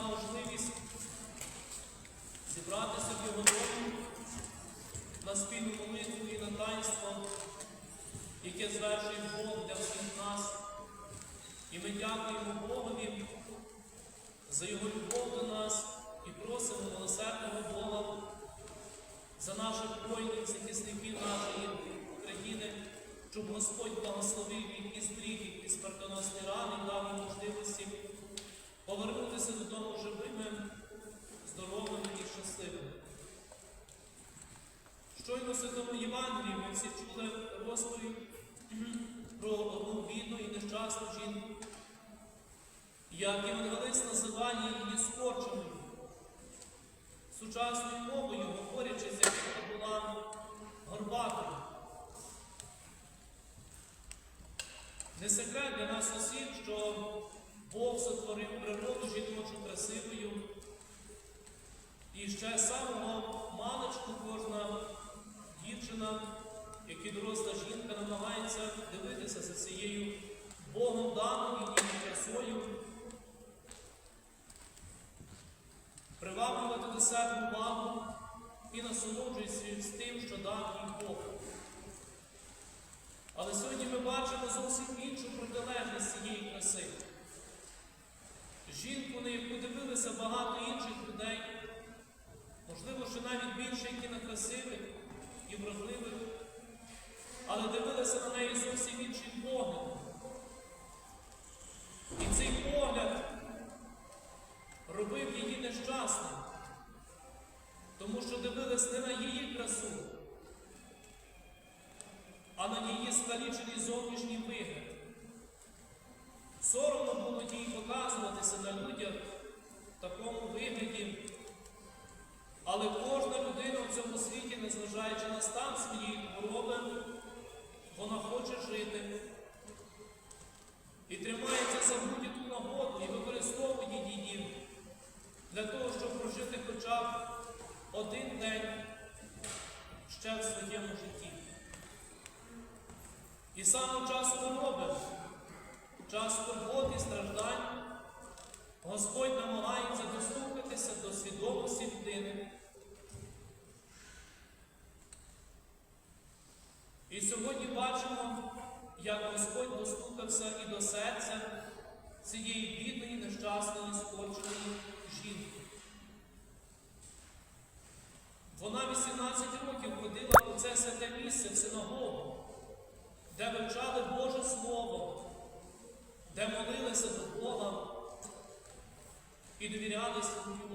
нам можливість зібратися в його домі на спільну молитву і на таїнство, яке звершує Бог для всіх нас. І ми дякуємо Богові за Його любов до нас і просимо милосердного Бога за наших воїнів, захисників нашої України, щоб Господь благословив їх і їх із смертоносні рани, і дав можливості повернутися додому живими, здоровими і щасливими. Щойно в Святому Євангелії ми всі чули розповідь про одну бідну і нещасну жінку, як євангелист називає її скорченою. Сучасною мовою, говорячи, з якою була горбатою. Не секрет для нас усіх, що Бог сотворив природу жіночу красивою. І ще самого маличку кожна дівчина, як і доросла жінка, намагається дивитися за цією Богом даною її красою, приваблювати до себе увагу і насолоджуючись з тим, що дав їй Бог. Але сьогодні ми бачимо зовсім іншу протилежність цієї краси. Жінку, на яку дивилися багато інших людей, можливо, що навіть більше які на красивих і вродливих, але дивилися на неї зовсім іншим незважаючи на стан своєї хвороби, вона хоче жити і тримається за будь-яку нагоду і використовує її для того, щоб прожити хоча б один день ще в своєму житті. І саме час хвороби, час турбот страждань, Господь намагається достукатися до свідомості людини. І сьогодні бачимо, як Господь достукався і до серця цієї бідної, нещасної, скорченої жінки. Вона 18 років ходила у це святе місце в синагогу, де вивчали Боже Слово, де молилися до Бога і довірялися йому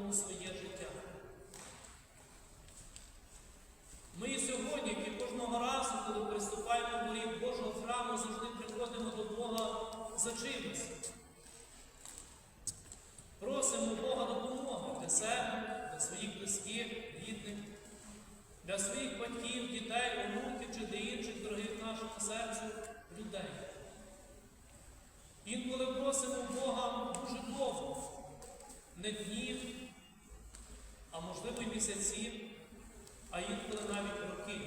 своїх батьків, дітей, онуків чи для інших дорогих нашому серцю людей. Інколи просимо Бога дуже довго, не днів, а можливо й місяців, а інколи навіть роки.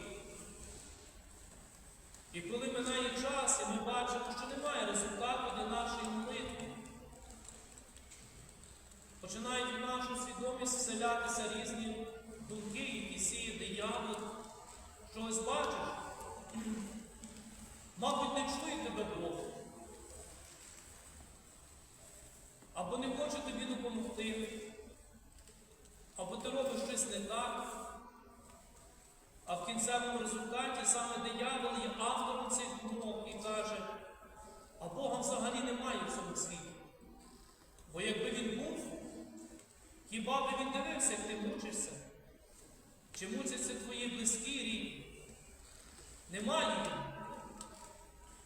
І коли минає час, і ми бачимо, що немає результату для нашої молитви, починають в нашу свідомість вселятися різні думки, які сіє диявол. Що ось бачиш, мабуть, не чує тебе Бог. Або не хоче тобі допомогти, або ти робиш щось не так. А в кінцевому результаті саме диявол є автором цих думок і каже, а Бога взагалі немає в цьому світі. Бо якби він був, хіба би він дивився, як ти мучишся? Чи мучаться твої близькі рідні? Їх.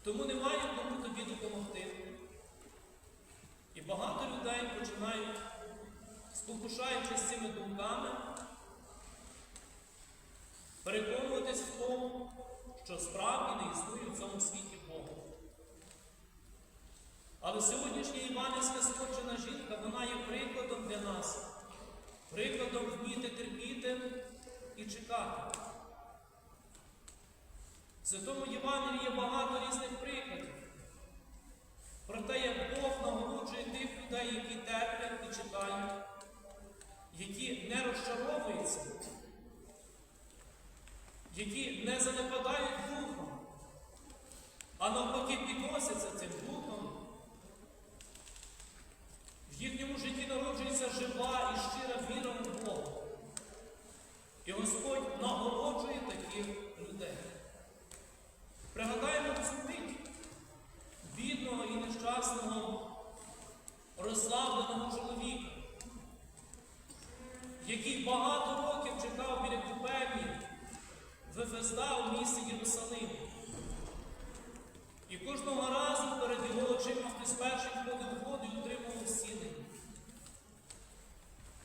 Тому немає кому тобі допомогти. І багато людей починають, спокушаючись цими думками, переконуватись в тому, що справді не існує в цьому світі Бога. Але сьогоднішня Іванівська скорчена жінка, вона є прикладом для нас, прикладом вміти терпіти і чекати. В Святому Євангелії є багато різних прикладів про те, як Бог нагороджує тих людей, які терплять і чекають, Господь нагороджує таких людей. Пригадаємо цю мить бідного розслабленого чоловіка, який багато років чекав біля купельні Вефезда у місті Єрусалим. І кожного разу перед його очима хтось перший входив у воду і отримував зцілення.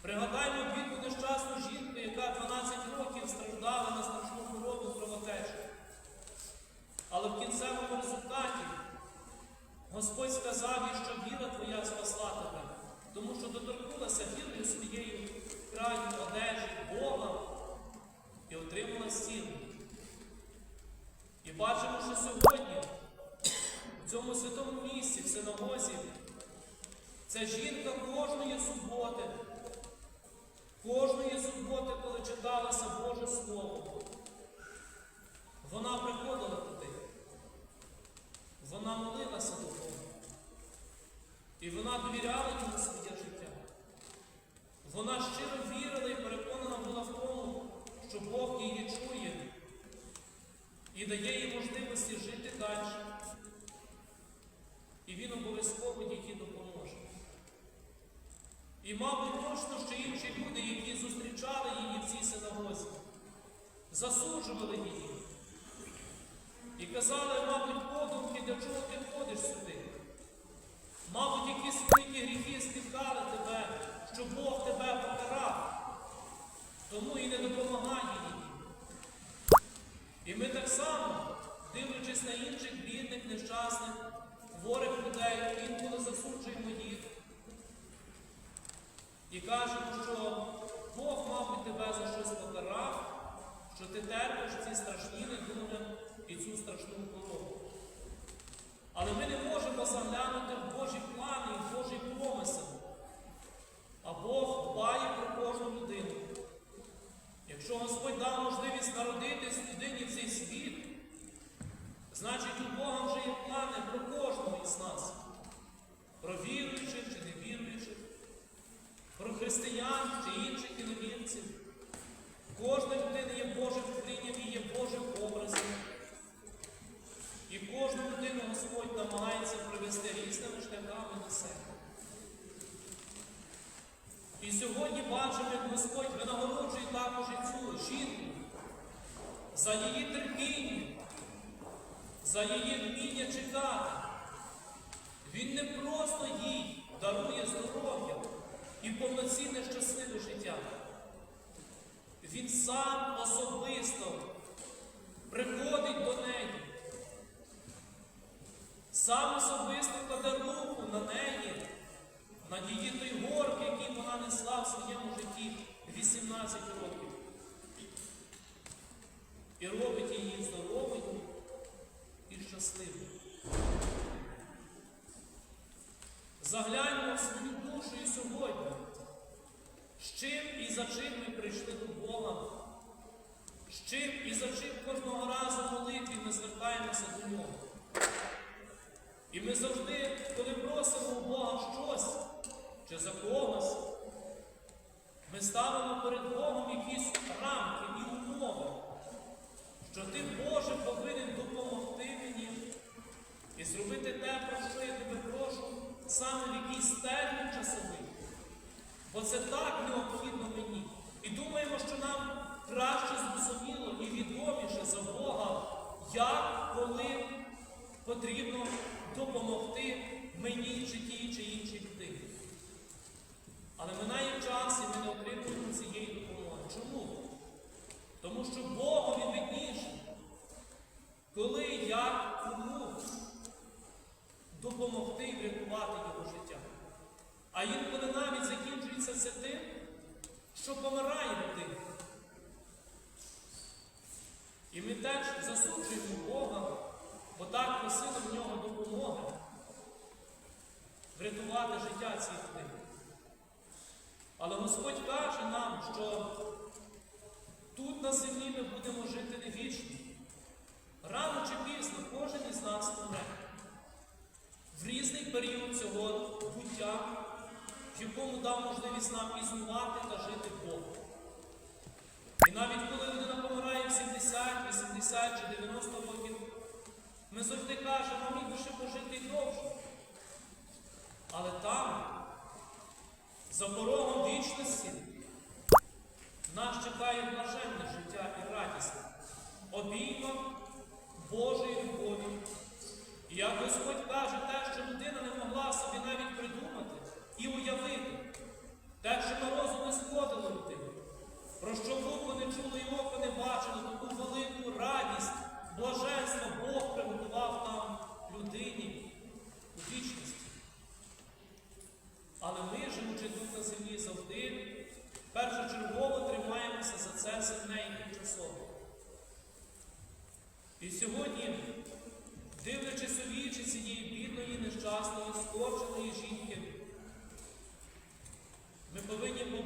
Пригадаймо бідну нещасну жінку, яка 12 років страждала на страшну він обов'язково їй допоможе. І, мабуть, точно, що інші люди, які зустрічали її в цій синагозі, засуджували її. І казали, мабуть, подумки, для чого ти ходиш сюди? Мабуть, якісь великі гріхи спіткали тебе, що Бог тебе покарав. Тому і не допомагає їй. І ми так само, дивлячись на інших бідних, нещасних, хворих людей, інколи засуджуємо їх. І кажемо, що Бог, мабуть, тебе за щось покарав, що ти терпиш ці страшні недуги і цю страшну хворобу. Але ми не можемо заглянути в Божі плани і в Божий помисел. А Бог дбає про кожну людину. Якщо Господь дав можливість народитись людині в цей світ, значить у Бога вже є плани про кожного із нас. Про віруючих чи невіруючих, про християн чи інших іномірців. Кожна людина є Божим творінням і є Божим образом. І кожну людину Господь намагається привести шляхами до себе. І сьогодні бачимо, як Господь винагороджує також і цю жінку за її терпіння, за її вміння чекати. Він не просто їй дарує здоров'я і повноцінне щасливе життя. Він сам особисто приходить до неї, сам особисто кладе руку на неї, на її той горб, який вона несла своєму житті 18 років. І робить її здоровою і щасливою. Загляньмо в свою душу і сьогодні. З чим і за чим ми прийшли до Бога, з чим і за чим кожного разу молитві ми звертаємося до Нього. І ми завжди, коли просимо у Бога щось чи за когось, ми ставимо перед Богом якісь рамки і умови, що ти, Боже, повинен допомогти мені і зробити те, про що я тебе прошу, саме в якийсь термін часовий. Бо це так необхідно мені. І думаємо, що нам краще зрозуміло і відоміше за Бога, як, коли потрібно допомогти мені чи тій чи іншій. Але минає час і ми не отримуємо цієї допомоги. Чому? Тому що Богові видніше, коли, як, кому допомогти і врятувати його життя. А інколи навіть закінчується це тим, що помирає людина. І ми теж засуджуємо Бога, бо так просили в нього допомоги врятувати життя цих людей. Але Господь каже нам, що тут на землі ми будемо жити не вічно. Рано чи пізно кожен із нас помре. В різний період цього буття, в якому дав можливість нам існувати та жити Богом. І навіть коли людина помирає в 70, 80 чи 90 років, ми завжди кажемо, би ще пожити довше. Але там, за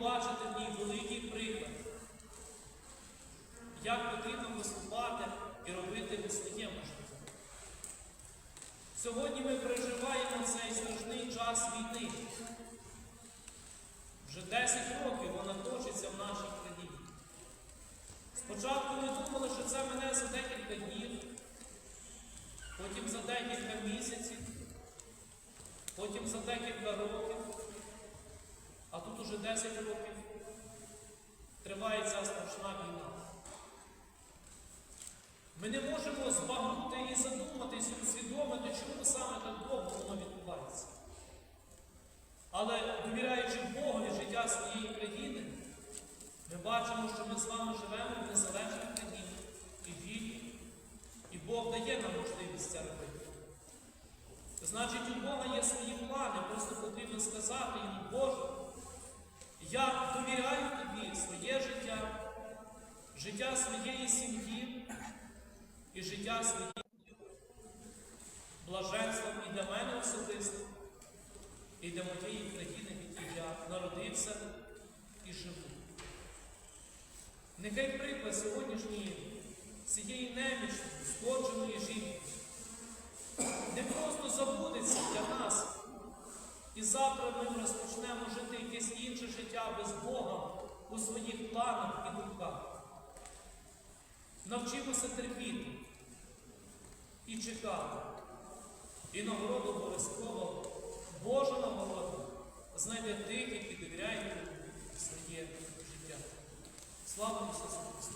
побачити в ній великий приклад, як потрібно поступати і робити у своєму. Сьогодні ми переживаємо цей страшний час війни. Вже 10 років вона точиться в нашій країні. Спочатку ми думали, що це мене за декілька днів, потім за декілька місяців, потім за декілька років, а тут уже 10 років триває ця страшна війна. Ми не можемо збагнути і задуматись, і усвідомити, чому саме так довго воно відбувається. Але довіряючи Богові життя своєї країни, ми бачимо, що ми з вами живемо в незалежній країні і вільні, і Бог дає нам можливість це робити. Значить, у Бога є свої плани, просто потрібно сказати йому, Боже, я довіряю тобі своє життя, життя своєї сім'ї і життя своєї блаженством і для мене особисто, і для моєї країни, в якій я народився і живу. Нехай приклад сьогоднішньої цієї немічної, скорченої жінки не просто забудеться для нас. І завтра ми розпочнемо жити якесь інше життя без Бога у своїх планах і думках навчимося терпіти і чекати. І нагороду обов'язково Божу нагороду знайде тих, які довіряють своє життя. Слава Ісусу Христу!